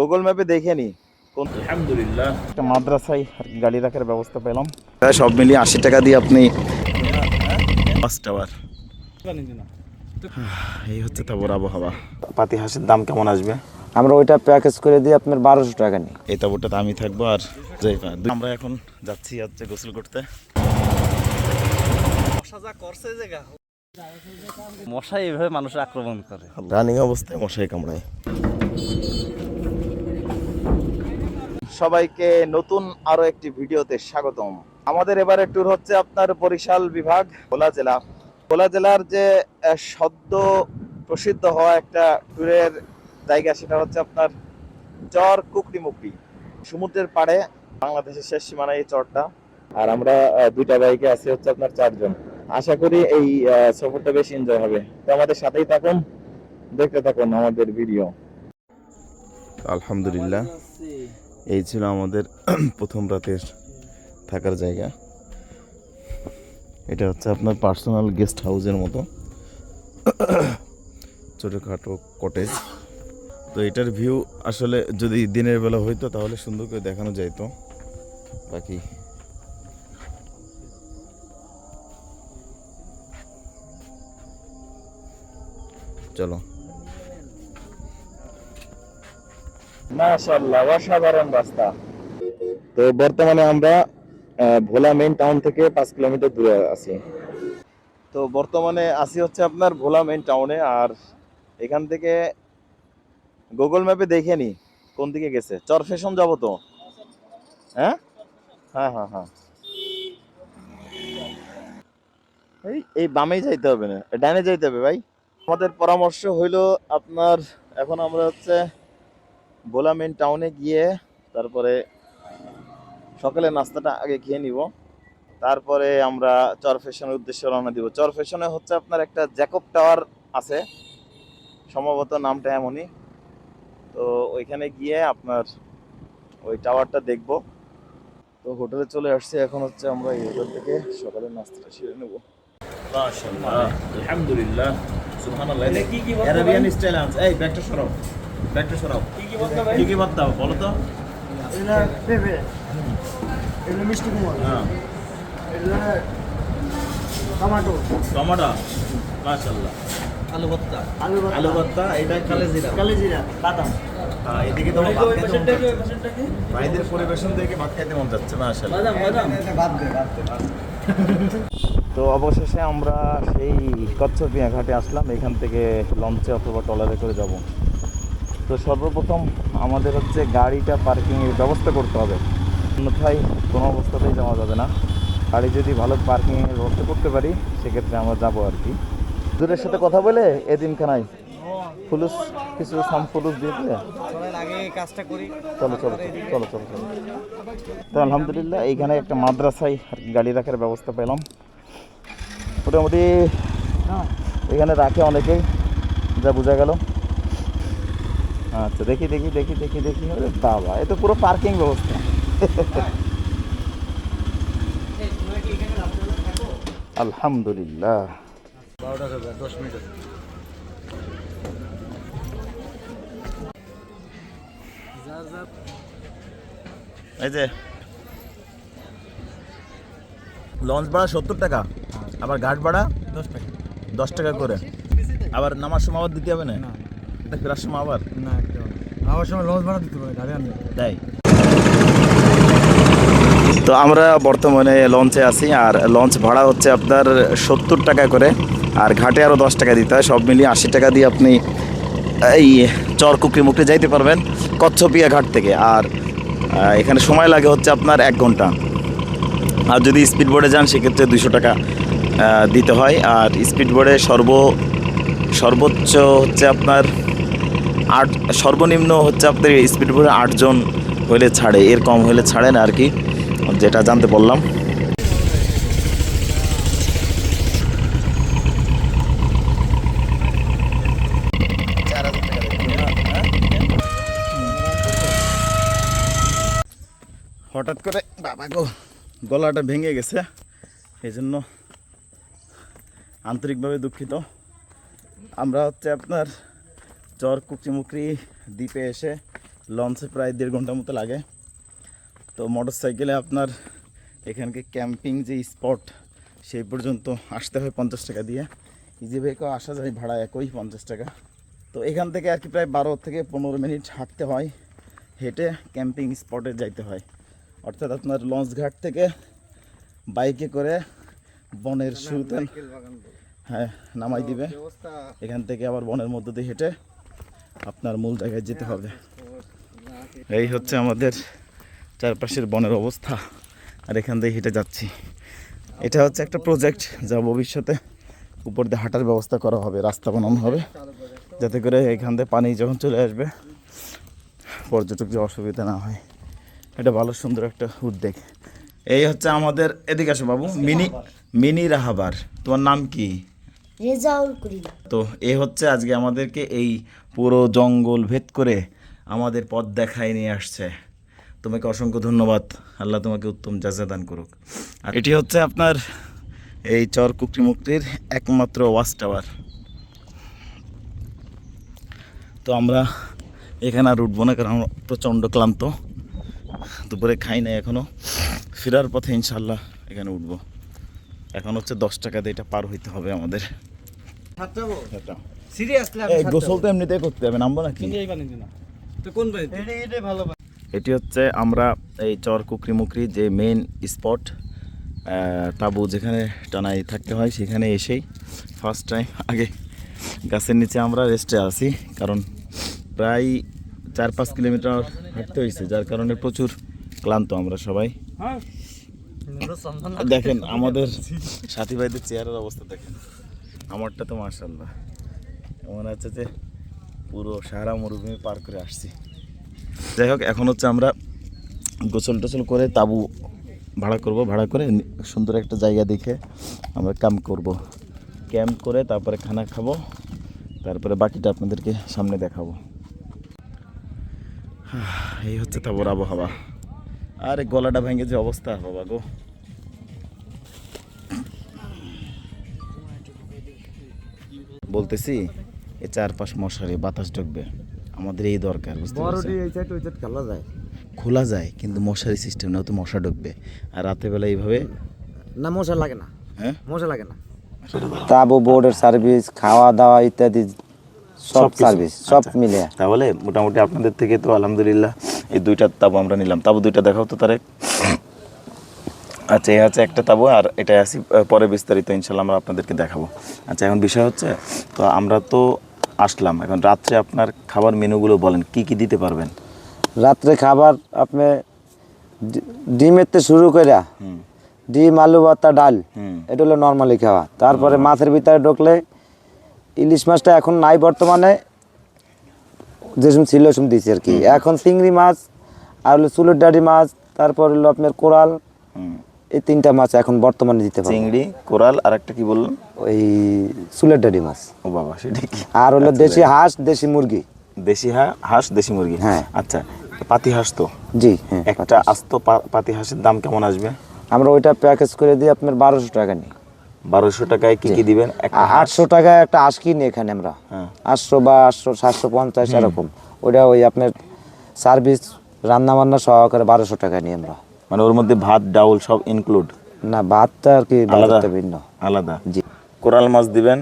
Google ম্যাপে দেখে নি। আলহামদুলিল্লাহ। একটা মাদ্রাসায় গাড়ি রাখার ব্যবস্থা পেলাম। সব মিলিয়ে আশি টাকা দিয়ে আপনি পাঁচ টাওয়ার এই হচ্ছে তারপর আবহাওয়া। পাতি হাঁসের দাম কেমন আসবে? আমরা ওইটা প্যাকেজ করে দিই আপনার বারোশো টাকা নিই। এই তাবরটাতে আমি থাকব আর আমরা এখন যাচ্ছি হচ্ছে গোসল করতে। মশা এইভাবে মানুষের আক্রমণ করে। রানিং অবস্থায় মশাই কামড়ায়। সবাইকে নতুন আরও একটি ভিডিওতে স্বাগতম। আমাদের এবারে ট্যুর হচ্ছে আপনার বরিশাল বিভাগ, ভোলা জেলা। ভোলা জেলার যে সদ্য প্রসিদ্ধ হওয়া একটা ট্যুরের জায়গা সেটা হচ্ছে আপনার চর কুকরি মুকরি সমুদ্রের পাড়ে বাংলাদেশের শেষ সীমানা এই চরটা। আর আমরা দুইটা বাইকে আছি হচ্ছে আপনার চারজন। আশা করি এই সফরটা বেশ এনজয় হবে। তো আমাদের সাথেই থাকুন, দেখতে থাকুন আমাদের ভিডিও আলহামদুলিল্লাহ। এই ছিল আমাদের প্রথম রাতের থাকার জায়গা। এটা হচ্ছে আপনার পার্সোনাল গেস্ট হাউসের মতো। ছোটোখাটো কটেজ তো এটার ভিউ আসলে যদি দিনের বেলা হইতো তাহলে সুন্দর করে দেখানো যাইতো। বাকি চলো। মাশাআল্লাহ অসাধারণ রাস্তা। তো বর্তমানে আমরা ভোলা মেইন টাউন থেকে পাঁচ কিলোমিটার দূরে আছি। তো বর্তমানে আছি হচ্ছে আপনার ভোলা মেইন টাউনে আর এখান থেকে গুগল ম্যাপে দেখে নি কোন দিকে গেছে। চর ফ্যাশন যাব তো? হ্যাঁ? হ্যাঁ হ্যাঁ হ্যাঁ। এই এই বামেই যাইতে হবে না ডানে যাইতে হবে ভাই। আমাদের পরামর্শ হইল আপনার এখন আমরা হচ্ছে ভোলা মেন টাউনে গিয়ে তারপরে সকালে নাস্তাটা আগে খেয়ে নিব। তারপরে আমরা চর ফ্যাশনের উদ্দেশ্যে রওনা দিব। চর ফ্যাশনে হচ্ছে আপনার একটা জ্যাকব টাওয়ার আছে। সম্ভবত নামটা এমনই। তো ওইখানে গিয়ে আপনার ওই টাওয়ারটা দেখব। তো হোটেলে চলে আসছি। এখন হচ্ছে আমরা এই হোটেল থেকে সকালে নাস্তাটা সেরে নেব। মাশাআল্লাহ আলহামদুলিল্লাহ। সুবহানাল্লাহ। কি কি ভর্তা অ্যারাবিয়ান স্টাইল আনছে এই ব্যাগটা সরাও। ব্যাগটা সরাও। কি কি ভর্তা বলো তো। এটা পেঁপে। এগুলো মিষ্টি কুমড়। হ্যাঁ। এগুলো টমাটো। টমেটো? মাশাআল্লাহ। আলু ভর্তা। আলু ভর্তা, আলু ভর্তা এটা কালে জিরা। বাদাম। এদিকে তোমার ভাত খেতে মন পাশেরটা কি, ওই যাচ্ছে। ভাইদের পরিবেশন দেখে ভাত খেতে মন যাচ্ছে বাদ দে বাদ দে। তো অবশেষে আমরা সেই কচ্ছপিয়া ঘাটে আসলাম। এখান থেকে লঞ্চে অথবা ট্রলারে করে যাব। তো সর্বপ্রথম আমাদের হচ্ছে গাড়িটা পার্কিংয়ের ব্যবস্থা করতে হবে। অন্যথায় কোনো অবস্থাতেই যাওয়া যাবে না। গাড়ি যদি ভালো পার্কিংয়ের ব্যবস্থা করতে পারি সেক্ষেত্রে আমরা যাব আর কি। দূরের সাথে কথা বলে এদিন খানাই ফুলুস কিছু সাম ফুলুস দিয়ে দিলে? চলো চলো চলো চলো চলো। তো আলহামদুলিল্লাহ এইখানে একটা মাদ্রাসায় গাড়ি রাখার ব্যবস্থা পেলাম। মোটামুটি এখানে রাখে অনেকেই যা বোঝা গেল। আচ্ছা দেখি দেখি দেখি দেখি দেখি। আরে বাবা এ তো পুরো পার্কিং ব্যবস্থা। আলহামদুলিল্লাহ। এই যে লঞ্চ ভাড়া সত্তর টাকা আবার ঘাট ভাড়া দশ টাকা দশ টাকা করে। আবার নামার সময় আবার দিতে হবে না। ফেরার সময় আবার? না একদম। আমার সময় লঞ্চ ভাড়া দিতে পারে গাড়ি আনলে তাই? তো আমরা বর্তমানে লঞ্চে আছি আর লঞ্চ ভাড়া হচ্ছে আপনার সত্তর টাকা করে আর ঘাটে আরও দশ টাকা দিতে হয়। সব মিলিয়ে আশি টাকা দিয়ে আপনি এই চর কুকরি মুকরি যাইতে পারবেন কচ্ছপিয়া ঘাট থেকে। আর এখানে সময় লাগে হচ্ছে আপনার এক ঘণ্টা। আর যদি স্পিড বোর্ডে যান সেক্ষেত্রে দুশো টাকা দিতে হয়। আর স্পিড বোর্ডে সর্ব সর্বোচ্চ হচ্ছে আপনার আট, সর্বনিম্ন হচ্ছে আপনার স্পিড বোর্ডে আটজন হইলে ছাড়ে, এর কম হইলে ছাড়ে না আর কি, যেটা জানতে বললাম। হঠাৎ করে বাবা গো, গলাটা ভেঙে গেছে এই জন্য আন্তরিকভাবে দুঃখিত। আমরা হচ্ছে আপনার চর কুকরিমুকরি দ্বীপে এসে লঞ্চে প্রায় দেড় ঘণ্টার মতো লাগে। তো মোটর সাইকেলে আপনার এখানকে ক্যাম্পিং যে স্পট সেই পর্যন্ত আসতে হয় পঞ্চাশ টাকা দিয়ে। ইজি বাইকেও আসা যায় ভাড়া একই পঞ্চাশ টাকা। তো এখান থেকে আর কি প্রায় বারো থেকে পনেরো মিনিট হাঁটতে হয় হেঁটে ক্যাম্পিং স্পটে যাইতে হয়। অর্থাৎ আপনার লঞ্চ ঘাট থেকে বাইকে করে বনের শুরুতে হ্যাঁ নামাই দিবে। এখান থেকে আবার বনের মধ্য দিয়ে হেঁটে আপনার মূল জায়গায় যেতে হবে। এই হচ্ছে আমাদের চারপাশের বনের অবস্থা, আর এখান দিয়ে হেঁটে যাচ্ছি। এটা হচ্ছে একটা প্রজেক্ট যা ভবিষ্যতে উপর দিয়ে হাঁটার ব্যবস্থা করা হবে, রাস্তা বানানো হবে, যাতে করে এখান দিয়ে পানি যখন চলে আসবে, পর্যটক যে অসুবিধা না হয়। এটা ভালো সুন্দর একটা উদ্যোগ। এই হচ্ছে আমাদের, এদিকে আসো বাবু, মিনি মিনি রাহাবার, তোমার নাম কি? রেজাউল তো এ হচ্ছে আজকে আমাদেরকে এই পুরো জঙ্গল ভেদ করে আমাদের পথ দেখায় নিয়ে আসছে। তোমাকে অসংখ্য ধন্যবাদ। আল্লাহ তোমাকে উত্তম যাজা দান করুক। আর এটি হচ্ছে আপনার এই চর কুকরি মুক্তির একমাত্র ওয়াচ টাওয়ার। তো আমরা এখানে আর উঠবো না, কারণ আমরা প্রচণ্ড ক্লান্ত। দুপুরে খাই নাই এখনও ফেরার পথে ইনশাল্লাহ এখানে উঠবো। এখন হচ্ছে দশ টাকা দিয়ে এটা পার হইতে হবে আমাদের। গোসল তো এমনিতেই করতে হবে নামবো নাকি? এটা হচ্ছে আমরা এই চর কুকরি মুকরি যে মেন স্পট তাবু যেখানে টানাই থাকতে হয় সেখানে এসেই ফার্স্ট টাইম আগে গাছের নিচে আমরা রেস্টে আছি কারণ প্রায় চার পাঁচ কিলোমিটার হাঁটতে হয়েছে যার কারণে প্রচুর ক্লান্ত আমরা সবাই। দেখেন আমাদের সাথী ভাইদের চেয়ারের অবস্থা দেখেন। আমারটা তো মার্শাল্লাহ এমন হচ্ছে যে পুরো সারা মরুভূমি পার করে আসছি। যাই হোক, এখন হচ্ছে আমরা গোসল টোসল করে তাবু ভাড়া করব। ভাড়া করে সুন্দর একটা জায়গা দেখে আমরা ক্যাম্প করব। ক্যাম্প করে তারপরে খানা খাব। তারপরে বাকিটা আপনাদেরকে সামনে দেখাবো। এই হচ্ছে তাবর আবহাওয়া। আরে গলাটা ভেঙে যে অবস্থা, বাবা গো। বলতেছি এ চারপাশ মশারি বাতাস ঢুকবে। আমাদের এই দরকার বুঝতে খেলা যায়। খোলা যায় কিন্তু মশারি সিস্টেম না তো মশা ঢুকবে। আর রাতের বেলা এইভাবে না মশা লাগে না। হ্যাঁ? মশা লাগে না। তাবু বোর্ডের সার্ভিস খাওয়া দাওয়া ইত্যাদি সব সার্ভিস সব আচ্ছা। মিলে তাহলে মোটামুটি আপনাদের থেকে তো আলহামদুলিল্লাহ এই দুইটা তাবু আমরা নিলাম। তাবু দুইটা দেখাও তো তারে আচ্ছা এই হচ্ছে একটা তাবু আর এটা আসি পরে বিস্তারিত ইনশাল্লাহ আমরা আপনাদেরকে দেখাবো। আচ্ছা এখন বিষয় হচ্ছে তো আমরা তো আসলাম এখন রাত্রে আপনার খাবার মেনুগুলো বলেন কি কি দিতে পারবেন? রাত্রে খাবার আপনি ডি- ডিমের থেকে শুরু করে ডিম আলু ভর্তা ডাল হুম। এটা হলো নর্মালি খাওয়া। তারপরে মাছের ভিতরে ঢুকলে ইলিশ মাছটা এখন নাই বর্তমানে যেসব ছিল ওসব দিয়েছি আর কি। এখন চিংড়ি মাছ আর হলো চুলের ডাড়ি মাছ তারপর হলো আপনার কোরাল হুম। এই তিনটা মাছ এখন বর্তমানে দিতে পারব। চিংড়ি কোরাল আর একটা কি বললেন? ওই চুলের ডাড়ি মাছ। ও বাবা সেটা কি? আর হলো দেশি হাঁস দেশি মুরগি। দেশি হাঁস দেশি মুরগি? হ্যাঁ। আচ্ছা পাতি হাঁস তো? জি হ্যাঁ একটা আস্ত পাতি হাঁসের দাম কেমন আসবে? আমরা ওইটা প্যাকেজ করে দিই আপনার বারোশো টাকা নিই। বারোশো টাকায় কি কি দিবেন? আটশো টাকায় একটা আঁশ কিনি এখানে আমরা। হ্যাঁ। আটশো বা আটশো সাতশো পঞ্চাশ এরকম। ওইটা ওই আপনার সার্ভিস রান্না বান্না সহকারে বারোশো টাকা নিই আমরা। মানে ওর মধ্যে ভাত ডাউল সব ইনক্লুড না ভাতটা আর কি আলাদা? ভিন্ন। আলাদা? জি। কোরাল মাছ দিবেন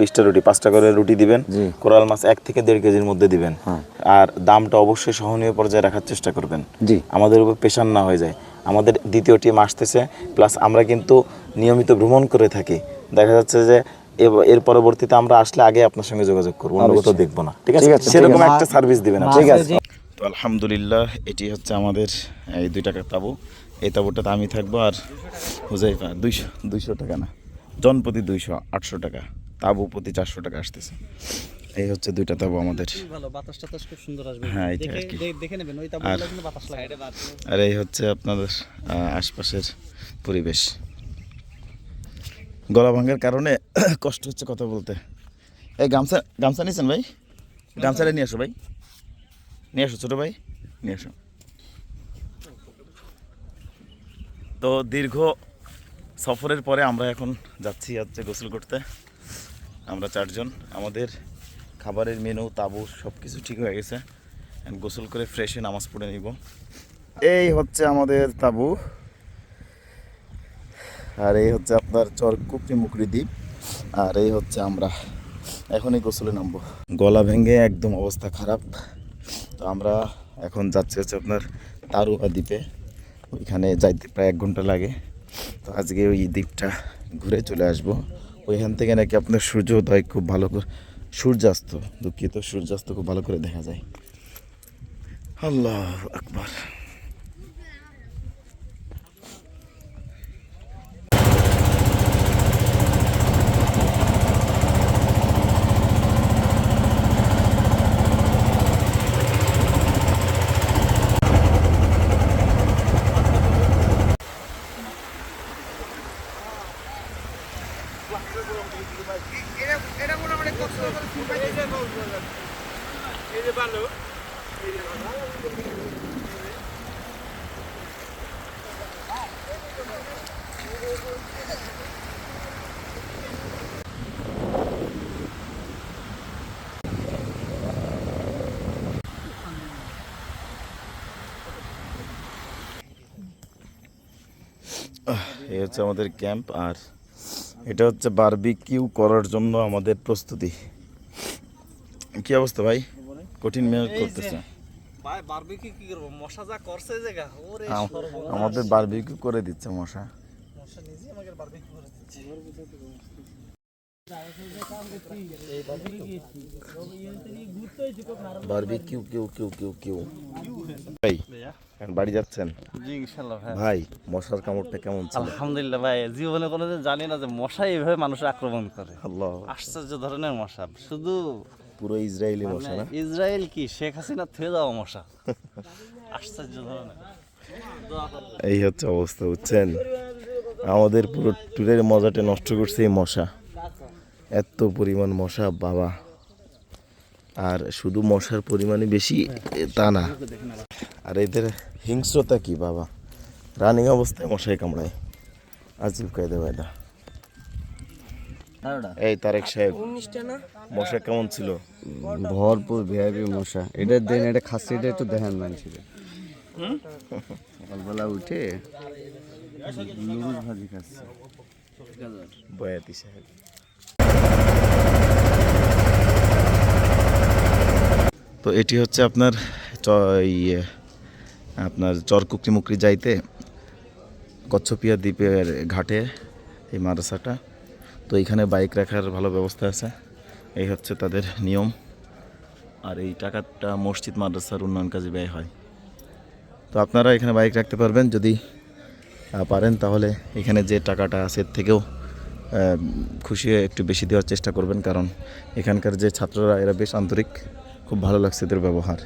বিশটা রুটি পাঁচটা করে রুটি দিবেন কোরাল মাছ এক থেকে দেড় কেজির মধ্যে দিবেন। হ্যাঁ। আর দামটা অবশ্যই সহনীয় পর্যায়ে রাখার চেষ্টা করবেন। জি। আমাদের উপর পেশান না হয়ে যায়। আমাদের দ্বিতীয় টিম আসতেছে প্লাস আমরা কিন্তু নিয়মিত ভ্রমণ করে থাকি। দেখা যাচ্ছে যে এর পরবর্তীতে আমরা আসলে আগে আপনার সঙ্গে যোগাযোগ করব অন্য কোথাও দেখব না। ঠিক আছে? ঠিক আছে, ঠিক সেরকম একটা সার্ভিস দিবেন। ঠিক আছে। আলহামদুলিল্লাহ এটি হচ্ছে আমাদের এই দুই টাকার তাবু। এই তাবুটাতে আমি থাকব আর হুজাইফা দুইশো দুইশো টাকা না জন প্রতি দুইশো আটশো টাকা তাবু প্রতি চারশো টাকা আসতেছে। এই হচ্ছে দুইটা তাবু আমাদের। ভালো বাতাস টাতাস খুব সুন্দর আসবে। হ্যাঁ, এইটা আর কি। আর- তাবুগুলো কিন্তু বাতাস লাগে। আর এই হচ্ছে আপনাদের আশপাশের পরিবেশ। গলা ভাঙার কারণে কষ্ট হচ্ছে কথা বলতে। এই গামছা গামছা নিয়েছেন ভাই? গামছাটা নিয়ে আসো ভাই। নিয়ে আসো ছোটো ভাই, নিয়ে আসো। তো দীর্ঘ সফরের পরে আমরা এখন যাচ্ছি হচ্ছে গোসল করতে আমরা চারজন, আমাদের খাবারের মেনু তাবু সব কিছু ঠিক হয়ে গেছে। গোসল করে ফ্রেশে নামাজ পড়ে নিব। এই হচ্ছে আমাদের তাবু। আর এই হচ্ছে আপনার চর কুকরি মুকরি দ্বীপ। আর এই হচ্ছে আমরা এখনই গোসলে নামবো। গলা ভেঙে একদম অবস্থা খারাপ। তো আমরা এখন যাচ্ছি হচ্ছে আপনার তারুয়া দ্বীপে। ওইখানে যাইতে প্রায় এক ঘণ্টা লাগে। তো আজকে ওই দ্বীপটা ঘুরে চলে আসব। ওইখান থেকে নাকি আপনার সূর্যোদয় খুব ভালো করে সূর্যাস্ত, দুঃখিত, সূর্যাস্ত খুব ভালো করে দেখা যায়। আল্লাহ আকবার। এই হচ্ছে আমাদের ক্যাম্প আর এটা হচ্ছে বারবিকিউ করার জন্য আমাদের প্রস্তুতি। কি অবস্থা ভাই? কঠিন মেহনত করতেছে। আমাদের বারবিকিউ করে দিচ্ছে মশা। বারবিকিউ কিউ কিউ কিউ কিউ। ভাই বাড়ি যাচ্ছেন? জি ভাই ভাই মশার কামড়টা কেমন ছিল? আলহামদুলিল্লাহ ভাই জীবনে জানি না যে মশা এইভাবে মানুষের আক্রমণ করে। আল্লাহ। আশ্চর্য ধরনের মশা। শুধু পুরো ইসরায়েলি মশা মানে না? ইসরায়েল কি শেখ হাসিনা থুয়ে যাওয়া মশা? আশ্চর্য ধরনের। এই হচ্ছে অবস্থা বুঝছেন? আমাদের পুরো ট্যুরের মজাটা নষ্ট করছে এই মশা। এত পরিমাণ মশা বাবা। আর শুধু মশার পরিমাণই বেশি তা না। আর এদের হিংস্রতা কি বাবা? রানিং অবস্থায় মশাই কামড়ায়। আজিব কায়দা বায়দা এই তারেক সাহেব মশা কেমন ছিল? ভরপুর ভিআইপি মশা। এটার দেন এটা খাসি এটা একটু দেখেন মানুষের সকালবেলা উঠে ভাজি খাচ্ছে। বয়াতি সাহেব। তো এটি হচ্ছে আপনার ইয়ে আপনার চরকুকরি মুকরি যাইতে কচ্ছপিয়া দ্বীপের ঘাটে এই মাদ্রাসাটা। তো এইখানে বাইক রাখার ভালো ব্যবস্থা আছে। এই হচ্ছে তাদের নিয়ম। আর এই টাকাটা মসজিদ, মাদ্রাসার উন্নয়ন কাজে ব্যয় হয়। তো আপনারা এখানে বাইক রাখতে পারবেন যদি পারেন, তাহলে এখানে যে টাকাটা আছে এর থেকেও খুশি একটু বেশি দেওয়ার চেষ্টা করবেন। কারণ এখানকার যে ছাত্ররা, এরা বেশ আন্তরিক। খুব ভালো লাগছে এদের ব্যবহার।